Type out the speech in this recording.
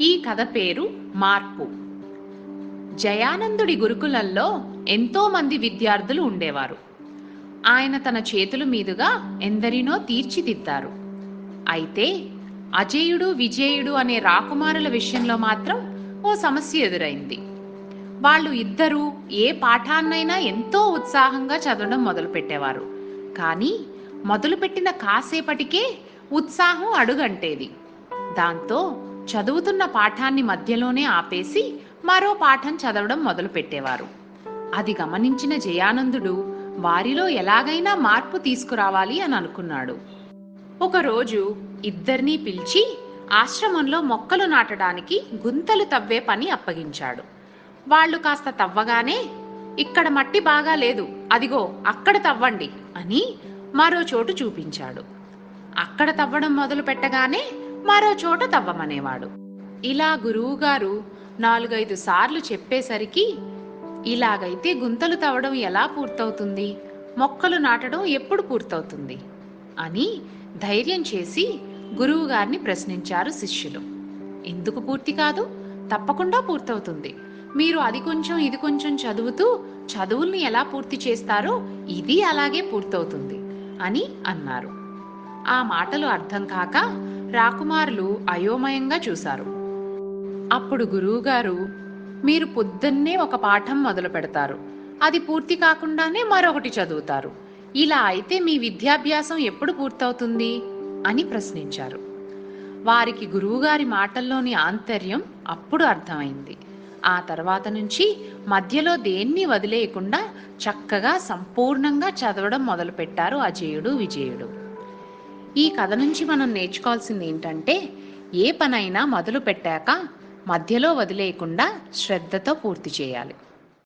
ఈ కథ పేరు మార్పు. జయానందుడి గురుకులంలో ఎంతో మంది విద్యార్థులు ఉండేవారు. ఆయన తన చేతుల మీదుగా ఎందరినో తీర్చిదిద్దారు. అయితే అజేయుడు విజేయుడు అనే రాకుమారుల విషయంలో మాత్రం ఓ సమస్య ఎదురైంది. వాళ్ళు ఇద్దరూ ఏ పాఠాన్నైనా ఎంతో ఉత్సాహంగా చదవడం మొదలుపెట్టేవారు. కానీ మొదలుపెట్టిన కాసేపటికే ఉత్సాహం అడుగంటేది. దాంతో చదువుతున్న పాఠాన్ని మధ్యలోనే ఆపేసి మరో పాఠం చదవడం మొదలుపెట్టేవారు. అది గమనించిన జయానందుడు వారిలో ఎలాగైనా మార్పు తీసుకురావాలి అని అనుకున్నాడు. ఒకరోజు ఇద్దరినీ పిలిచి ఆశ్రమంలో మొక్కలు నాటడానికి గుంతలు తవ్వే పని అప్పగించాడు. వాళ్ళు కాస్త తవ్వగానే ఇక్కడ మట్టి బాగా లేదు అదిగో అక్కడ తవ్వండి అని మరో చోటు చూపించాడు. అక్కడ తవ్వడం మొదలు పెట్టగానే మరో చోట తవ్వమనేవాడు. ఇలా గురువుగారు నాలుగైదు సార్లు చెప్పేసరికి ఇలాగైతే గుంతలు తవ్వడం ఎలా పూర్తవుతుంది? మొక్కలు నాటడం ఎప్పుడు పూర్తవుతుంది? అని ధైర్యం చేసి గురువుగారిని ప్రశ్నించారు శిష్యులు. ఎందుకు పూర్తి కాదు? తప్పకుండా పూర్తవుతుంది. మీరు అది కొంచెం ఇది కొంచెం చదువుతూ చదువుల్ని ఎలా పూర్తి చేస్తారో ఇది అలాగే పూర్తవుతుంది అని అన్నారు. ఆ మాటలు అర్థం కాక రాకుమారులు అయోమయంగా చూశారు. అప్పుడు గురువుగారు మీరు పొద్దున్నే ఒక పాఠం మొదలు పెడతారు. అది పూర్తి కాకుండానే మరొకటి చదువుతారు. ఇలా అయితే మీ విద్యాభ్యాసం ఎప్పుడు పూర్తవుతుంది? అని ప్రశ్నించారు. వారికి గురువుగారి మాటల్లోని ఆంతర్యం అప్పుడు అర్థమైంది. ఆ తర్వాత నుంచి మధ్యలో దేన్ని వదిలేయకుండా చక్కగా సంపూర్ణంగా చదవడం మొదలుపెట్టారు అజేయుడు విజయుడు. ఈ కథ నుంచి మనం నేర్చుకోవాల్సింది ఏంటంటే ఏ పనైనా మొదలు పెట్టాక మధ్యలో వదిలేయకుండా శ్రద్ధతో పూర్తి చేయాలి.